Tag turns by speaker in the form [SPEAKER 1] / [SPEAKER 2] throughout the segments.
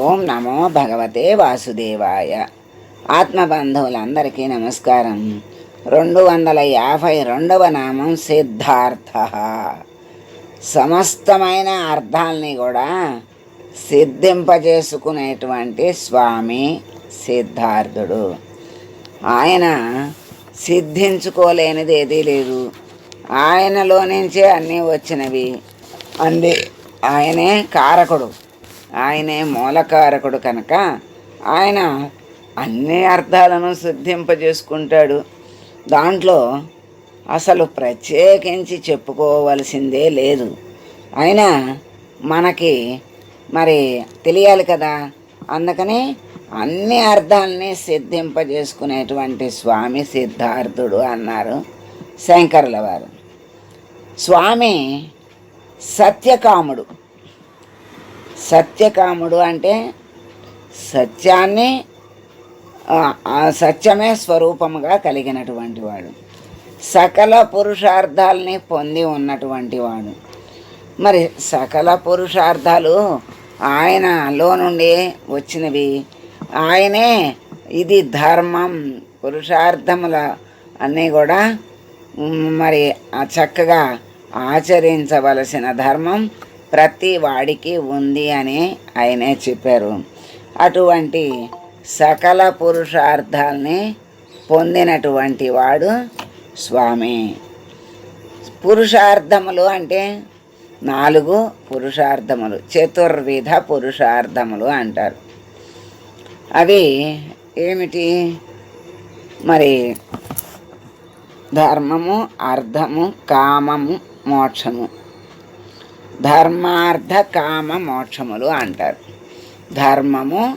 [SPEAKER 1] ఓం నమో భగవతే వాసుదేవాయ. ఆత్మబంధువులందరికీ నమస్కారం. రెండు వందల యాభై రెండవ నామం సిద్ధార్థ. సమస్తమైన అర్థాల్ని కూడా సిద్ధింపజేసుకునేటువంటి స్వామి సిద్ధార్థుడు. ఆయన సిద్ధించుకోలేనిది ఏదీ లేదు. ఆయనలో నుంచే అన్నీ వచ్చినవి. అంది. ఆయనే కారకుడు. ఆయనే మూలకారకుడు కనుక ఆయన అన్ని అర్థాలను సిద్ధింపజేసుకుంటాడు. దాంట్లో అసలు ప్రత్యేకించి చెప్పుకోవలసిందే లేదు. అయినా మనకి మరి తెలియాలి కదా. అందుకని అన్ని అర్థాలని సిద్ధింపజేసుకునేటువంటి స్వామి సిద్ధార్థుడు అన్నారు శంకరుల వారు. స్వామి సత్యకాముడు. సత్యకాముడు అంటే సత్యాన్ని ఆ, సత్యమే స్వరూపముగా కలిగినటువంటి వాడు. సకల పురుషార్థాలని పొంది ఉన్నటువంటి వాడు. మరి సకల పురుషార్థాలు ఆయనలో నుండి వచ్చినవి. ఆయనే ఇది ధర్మం పురుషార్థముల అన్నీ కూడా మరి చక్కగా ఆచరించవలసిన ధర్మం. ప్రతి వాడికి ఉంది అని ఆయనే చెప్పారు. అటువంటి సకల పురుషార్థాల్ని పొందినటువంటి వాడు స్వామి. పురుషార్థములు అంటే నాలుగు పురుషార్థములు చతుర్విధ పురుషార్థములు అంటారు. అవి ఏమిటి? మరి ధర్మము అర్థము కామము మోక్షము. ధర్మార్థ కామ మోక్షములు అంటారు. ధర్మము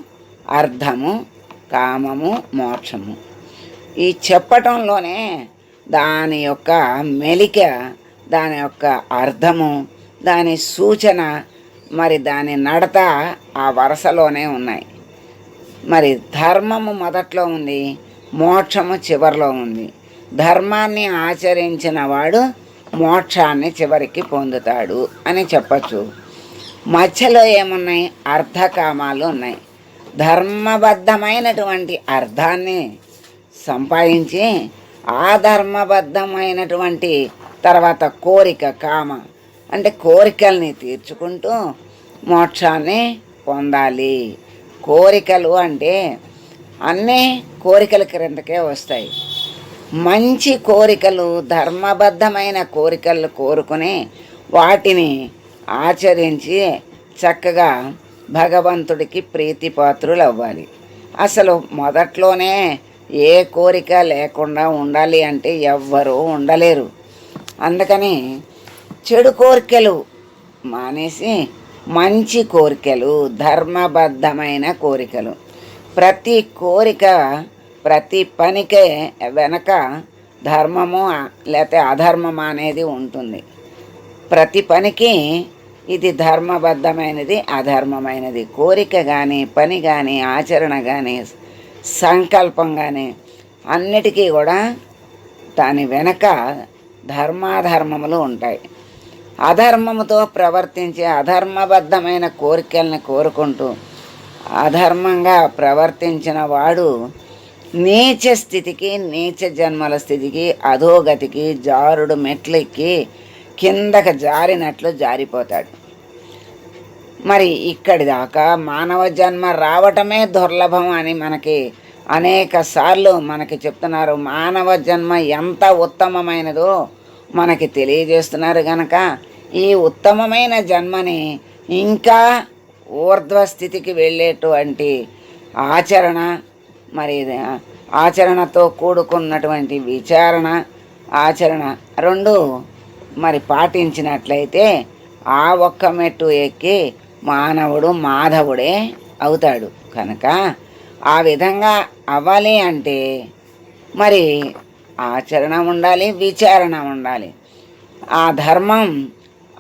[SPEAKER 1] అర్థము కామము మోక్షము. ఈ చెప్పటంలోనే దాని యొక్క మెలిక దాని యొక్క అర్థము దాని సూచన మరి దాని నడత ఆ వరుసలోనే ఉన్నాయి. మరి ధర్మము మొదట్లో ఉంది మోక్షము చివరిలో ఉంది. ధర్మాన్ని ఆచరించిన వాడు మోక్షాన్ని చివరికి పొందుతాడు అని చెప్పచ్చు. మధ్యలో ఏమున్నాయి? అర్ధకామాలు ఉన్నాయి. ధర్మబద్ధమైనటువంటి అర్థాన్ని సంపాదించి ఆ ధర్మబద్ధమైనటువంటి తర్వాత కోరిక కామ అంటే కోరికల్ని తీర్చుకుంటూ మోక్షాన్ని పొందాలి. కోరికలు అంటే అన్నీ కోరికల క్రిందకే వస్తాయి. మంచి కోరికలు ధర్మబద్ధమైన కోరికలు కోరుకుని వాటిని ఆచరించి చక్కగా భగవంతుడికి ప్రీతిపాత్రులు అవ్వాలి అసలు మొదట్లోనే ఏ కోరిక లేకుండా ఉండాలి అంటే ఎవ్వరూ ఉండలేరు. అందుకని చెడు కోరికలు మానేసి మంచి కోరికలు ధర్మబద్ధమైన కోరికలు. ప్రతి కోరిక ప్రతి పనికే వెనక ధర్మము లేకపోతే అధర్మము అనేది ఉంటుంది. ప్రతి పనికి ఇది ధర్మబద్ధమైనది అధర్మమైనది. కోరిక కానీ పని కానీ ఆచరణ కానీ సంకల్పం కానీ అన్నిటికీ కూడా దాని వెనక ధర్మాధర్మములు ఉంటాయి. అధర్మముతో ప్రవర్తించే అధర్మబద్ధమైన కోరికల్ని కోరుకుంటూ అధర్మంగా ప్రవర్తించిన వాడు నీచ స్థితికి నీచ జన్మల స్థితికి అధోగతికి జారుడు మెట్లెక్కి కిందకి జారినట్లు జారిపోతాడు. మరి ఇక్కడి దాకా మానవ జన్మ రావటమే దుర్లభం అని మనకి అనేక సార్లు మనకి చెప్తున్నారు. మానవ జన్మ ఎంత ఉత్తమమైనదో మనకి తెలియజేస్తున్నారు కనుక ఈ ఉత్తమమైన జన్మని ఇంకా ఊర్ధ్వ స్థితికి వెళ్ళేటువంటి ఆచరణ మరి ఆచరణతో కూడుకున్నటువంటి విచారణ ఆచరణ రెండు మరి పాటించినట్లయితే ఆ ఒక్క మెట్టు ఎక్కి మానవుడు మాధవుడే అవుతాడు. కనుక ఆ విధంగా అవ్వాలి అంటే మరి ఆచరణ ఉండాలి విచారణ ఉండాలి. ఆ ధర్మం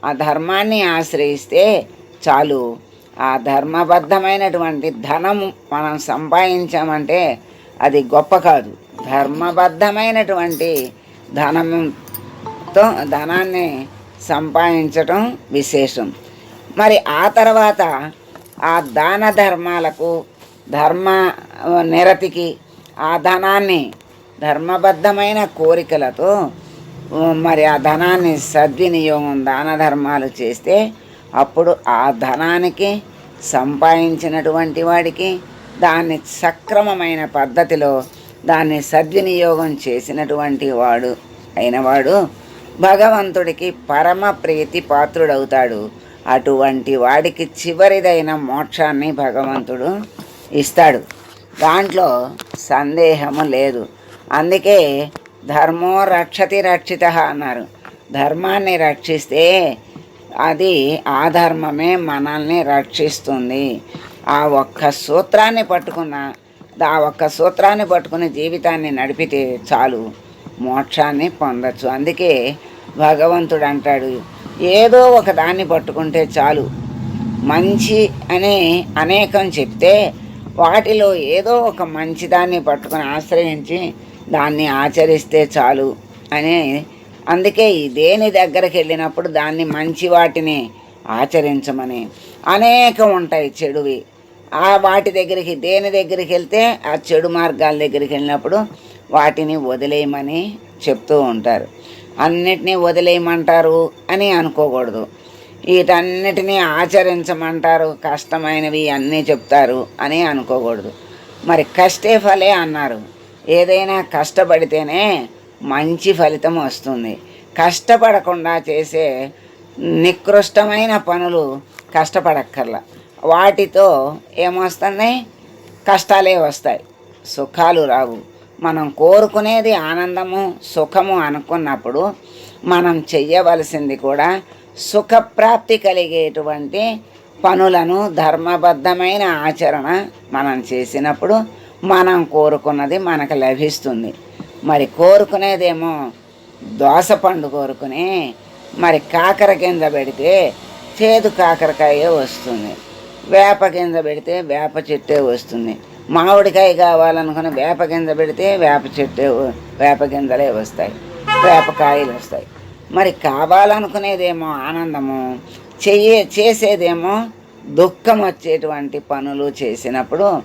[SPEAKER 1] ఆ ధర్మాన్ని ఆశ్రయిస్తే చాలు. ఆ ధర్మబద్ధమైనటువంటి ధనం మనం సంపాదించామంటే అది గొప్ప కాదు. ధర్మబద్ధమైనటువంటి ధనంతో ధనాన్ని సంపాదించటం విశేషం. మరి ఆ తర్వాత ఆ దాన ధర్మాలకు ధర్మ నిరతికి ఆ ధనాన్ని ధర్మబద్ధమైన కోరికలతో మరి ఆ ధనాన్ని సద్వినియోగం దాన ధర్మాలు చేస్తే అప్పుడు ఆ ధనానికి సంపాదించినటువంటి వాడికి దాన్ని సక్రమమైన పద్ధతిలో దాన్ని సద్వినియోగం చేసినటువంటి వాడు అయినవాడు భగవంతుడికి పరమ ప్రీతి పాత్రుడవుతాడు. అటువంటి వాడికి చివరిదైన మోక్షాన్ని భగవంతుడు ఇస్తాడు. దాంట్లో సందేహము లేదు. అందుకే ధర్మో రక్షతి రక్షిత అన్నారు. ధర్మాన్ని రక్షిస్తే అది ఆ ధర్మమే మనల్ని రక్షిస్తుంది. ఆ ఒక్క సూత్రాన్ని పట్టుకున్న ఆ ఒక్క సూత్రాన్ని పట్టుకుని జీవితాన్ని నడిపితే చాలు మోక్షాన్ని పొందొచ్చు. అందుకే భగవంతుడు అంటాడు ఏదో ఒక దాన్ని పట్టుకుంటే చాలు. మంచి అని అనేకం చెప్తే వాటిలో ఏదో ఒక మంచిదాన్ని పట్టుకుని ఆశ్రయించి దాన్ని ఆచరిస్తే చాలు అని అందుకే ఈ దేని దగ్గరికి వెళ్ళినప్పుడు దాన్ని మంచి వాటిని ఆచరించమని. అనేకం ఉంటాయి చెడువి. ఆ వాటి దగ్గరికి దేని దగ్గరికి వెళ్తే ఆ చెడు మార్గాల దగ్గరికి వెళ్ళినప్పుడు వాటిని వదిలేయమని చెప్తూ ఉంటారు. అన్నిటినీ వదిలేయమంటారు అని అనుకోకూడదు. వీటన్నిటినీ ఆచరించమంటారు కష్టమైనవి అన్నీ చెప్తారు అని అనుకోకూడదు. మరి కష్టే ఫలే అన్నారు. ఏదైనా కష్టపడితేనే మంచి ఫలితం వస్తుంది. కష్టపడకుండా చేసే నికృష్టమైన పనులు కష్టపడక్కర్లా. వాటితో ఏమొస్తున్నాయి కష్టాలే వస్తాయి. సుఖాలు రావు. మనం కోరుకునేది ఆనందము సుఖము అనుకున్నప్పుడు మనం చెయ్యవలసింది కూడా సుఖప్రాప్తి కలిగేటువంటి పనులను ధర్మబద్ధమైన ఆచరణ మనం చేసినప్పుడు మనం కోరుకున్నది మనకు లభిస్తుంది. మరి కోరుకునేదేమో దోస పండు కోరుకుని మరి కాకర కింద పెడితే చేదు కాకరకాయే వస్తుంది. వేప కింద పెడితే వేప చెట్టే వస్తుంది. మామిడికాయ కావాలనుకున్న వేప కింద పెడితే వేప చెట్టే వేప గింజలే వస్తాయి. వేపకాయలు వస్తాయి. మరి కావాలనుకునేదేమో ఆనందము చెయ్యే చేసేదేమో దుఃఖం వచ్చేటువంటి పనులు చేసినప్పుడు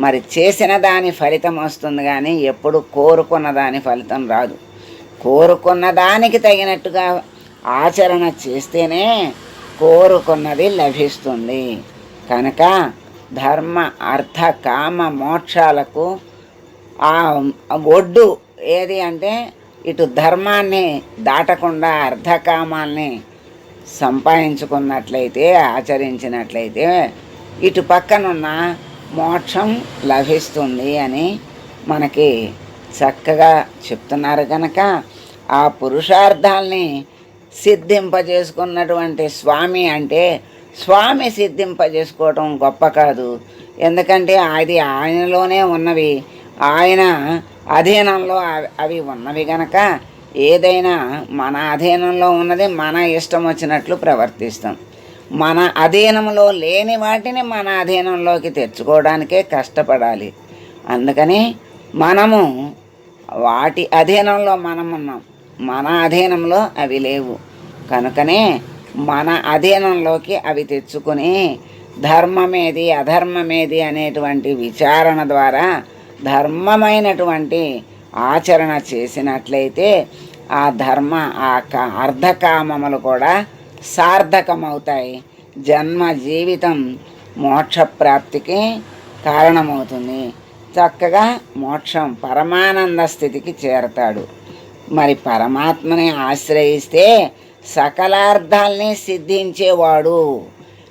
[SPEAKER 1] మరి చేసిన దాని ఫలితం వస్తుంది కానీ ఎప్పుడు కోరుకున్న దాని ఫలితం రాదు. కోరుకున్న దానికి తగినట్టుగా ఆచరణ చేస్తేనే కోరుకున్నది లభిస్తుంది. కనుక ధర్మ అర్థ కామ మోక్షాలకు ఆ ఒడ్డు ఏది అంటే ఇటు ధర్మాన్ని దాటకుండా అర్ధకామాల్ని సంపాదించుకున్నట్లయితే ఆచరించినట్లయితే ఇటు పక్కనున్న మోక్షం లభిస్తుంది అని మనకి చక్కగా చెప్తున్నారు కనుక ఆ పురుషార్థాల్ని సిద్ధింపజేసుకున్నటువంటి స్వామి అంటే స్వామి సిద్ధింపజేసుకోవటం గొప్ప కాదు. ఎందుకంటే అది ఆయనలోనే ఉన్నవి. ఆయన అధీనంలో అవి ఉన్నవి గనక ఏదైనా మన అధీనంలో ఉన్నది మన ఇష్టం వచ్చినట్లు ప్రవర్తిస్తాం. మన అధీనంలో లేని వాటిని మన అధీనంలోకి తెచ్చుకోవడానికే కష్టపడాలి. అందుకని మనము వాటి అధీనంలో మనం ఉన్నాం మన అధీనంలో అవి లేవు. కనుకనే మన అధీనంలోకి అవి తెచ్చుకుని ధర్మమేది అధర్మమేది అనేటువంటి విచారణ ద్వారా ధర్మమైనటువంటి ఆచరణ చేసినట్లయితే ఆ ధర్మ ఆ అర్ధకామములు కూడా సార్థకమవుతాయి. జన్మ జీవితం మోక్షప్రాప్తికి కారణమవుతుంది. చక్కగా మోక్షం పరమానంద స్థితికి చేరతాడు. మరి పరమాత్మని ఆశ్రయిస్తే సకలార్థాల్ని సిద్ధించేవాడు.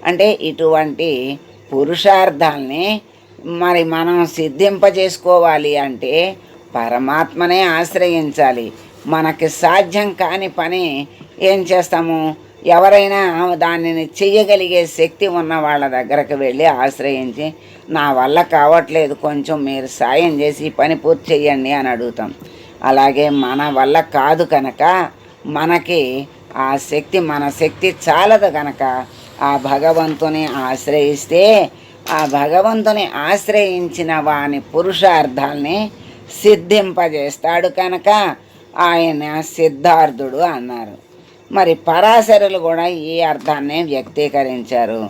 [SPEAKER 1] అంటే ఇటువంటి పురుషార్థాల్ని మరి మనం సిద్ధింపజేసుకోవాలి అంటే పరమాత్మనే ఆశ్రయించాలి. మనకి సాధ్యం కాని పని ఏం చేస్తాము? ఎవరైనా దానిని చెయ్యగలిగే శక్తి ఉన్న వాళ్ళ దగ్గరకు వెళ్ళి ఆశ్రయించి నా వల్ల కావట్లేదు కొంచెం మీరు సాయం చేసి పని పూర్తి చేయండి అని అడుగుతాం. అలాగే మన వల్ల కాదు కనుక మనకి ఆ శక్తి మన శక్తి చాలదు కనుక ఆ భగవంతుని ఆశ్రయిస్తే ఆ భగవంతుని ఆశ్రయించిన వాని పురుషార్థాల్ని సిద్ధింపజేస్తాడు కనుక ఆయన సిద్ధార్థుడు అన్నారు. మరి పరాశరులు కూడా ఈ అర్థాన్ని వ్యక్తీకరించారు.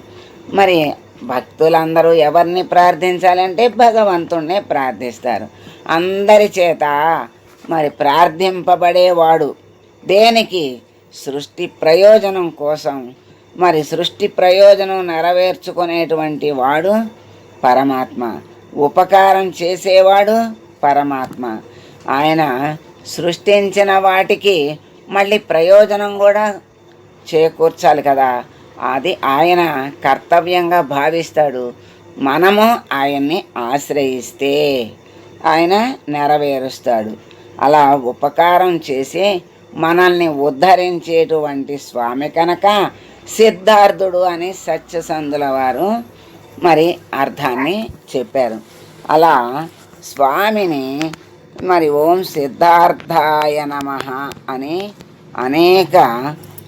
[SPEAKER 1] మరి భక్తులందరూ ఎవరిని ప్రార్థించాలంటే భగవంతుణ్ణే ప్రార్థిస్తారు. అందరి చేత మరి ప్రార్థింపబడేవాడు దేనికి? సృష్టి ప్రయోజనం కోసం. మరి సృష్టి ప్రయోజనం నెరవేర్చుకునేటువంటి వాడు పరమాత్మ. ఉపకారం చేసేవాడు పరమాత్మ. ఆయన సృష్టించిన వాటికి మళ్ళీ ప్రయోజనం కూడా చేకూర్చాలి కదా. అది ఆయన కర్తవ్యంగా భావిస్తాడు. మనము ఆయన్ని ఆశ్రయిస్తే ఆయన నెరవేరుస్తాడు. అలా ఉపకారం చేసి మనల్ని ఉద్ధరించేటువంటి స్వామి కనుక సిద్ధార్థుడు అని సత్యసంధుల వారు మరి అర్థాన్ని చెప్పారు. అలా స్వామిని మరి ఓం సిద్ధార్థాయ నమ అని అనేక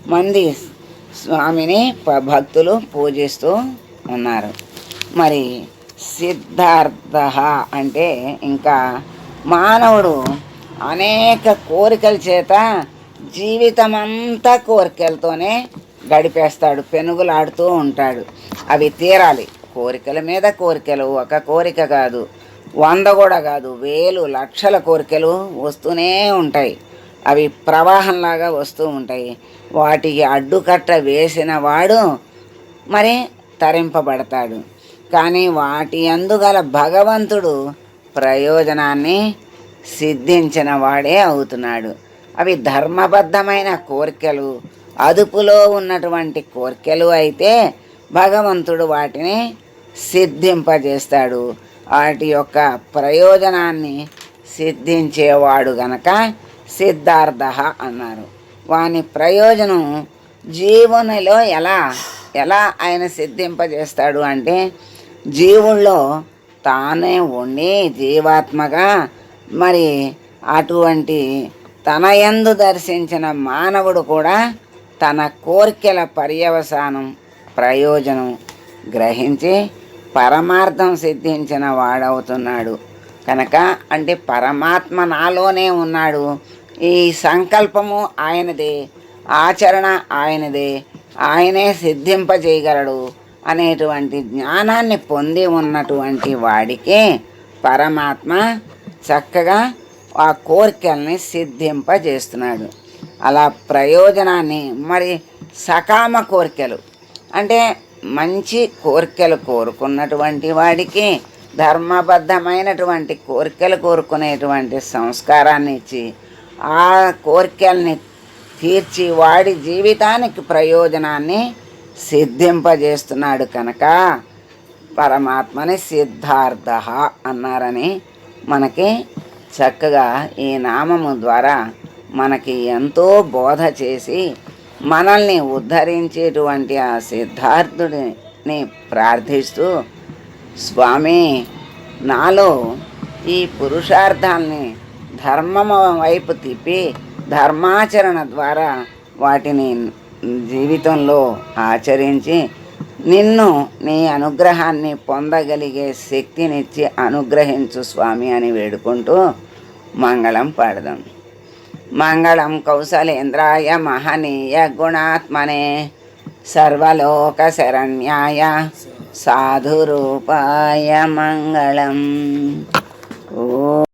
[SPEAKER 1] మంది స్వామిని భక్తులు పూజిస్తూ ఉన్నారు. మరి సిద్ధార్థ అంటే ఇంకా మానవుడు అనేక కోరికల చేత జీవితమంతా కోరికలతోనే గడిపేస్తాడు పెనుగులాడుతూ ఉంటాడు. అవి తీరాలి. కోరికల మీద కోరికలు ఒక కోరిక కాదు. వంద కూడా కాదు వేలు లక్షల కోరికలు వస్తూనే ఉంటాయి. అవి ప్రవాహంలాగా వస్తూ ఉంటాయి. వాటికి అడ్డుకట్ట వేసిన వాడు మరి తరింపబడతాడు. కానీ వాటి అందుగల భగవంతుడు ప్రయోజనాన్ని సిద్ధించిన వాడే అవుతున్నాడు. అవి ధర్మబద్ధమైన కోరికలు. అదుపులో ఉన్నటువంటి కోరికలు అయితే భగవంతుడు వాటిని సిద్ధింపజేస్తాడు. వాటి యొక్క ప్రయోజనాన్ని సిద్ధించేవాడు గనక సిద్ధార్థ అన్నారు. వాని ప్రయోజనం జీవునిలో ఎలా ఎలా ఆయన సిద్ధింపజేస్తాడు అంటే జీవుల్లో తానే ఉండి జీవాత్మగా మరి అటువంటి తన యందు దర్శించిన మానవుడు కూడా తన కోరికల పర్యవసానం ప్రయోజనం గ్రహించి పరమార్థం సిద్ధించిన వాడవుతున్నాడు. కనుక అంటే పరమాత్మ నాలోనే ఉన్నాడు. ఈ సంకల్పము ఆయనదే ఆచరణ ఆయనదే ఆయనే సిద్ధింపజేయగలడు అనేటువంటి జ్ఞానాన్ని పొంది ఉన్నటువంటి వాడికి పరమాత్మ చక్కగా ఆ కోరికల్ని సిద్ధింపజేస్తున్నాడు. అలా ప్రయోజనాన్ని మరి సకామ కోరికలు అంటే మంచి కోరికలు కోరుకున్నటువంటి వాడికి ధర్మబద్ధమైనటువంటి కోరికలు కోరుకునేటువంటి సంస్కారాన్ని ఇచ్చి ఆ కోరికల్ని తీర్చి వాడి జీవితానికి ప్రయోజనాన్ని సిద్ధింపజేస్తున్నాడు కనుక పరమాత్మని సిద్ధార్థ అన్నారని మనకి చక్కగా ఈ నామము ద్వారా మనకి ఎంతో బోధ చేసి మనల్ని ఉద్ధరించేటువంటి ఆ సిద్ధార్థుడిని ప్రార్థిస్తూ స్వామి నాలో ఈ పురుషార్థాల్ని ధర్మము వైపు తిప్పి ధర్మాచరణ ద్వారా వాటిని జీవితంలో ఆచరించి నిన్ను నీ అనుగ్రహాన్ని పొందగలిగే శక్తినిచ్చి అనుగ్రహించు స్వామి అని వేడుకుంటూ మంగళం పాడదాం. మంగళం కౌశలేంద్రాయ మహనీయ గుణాత్మనే సర్వలోక శరణ్యాయ సాధురూపాయ మంగళం. ఓ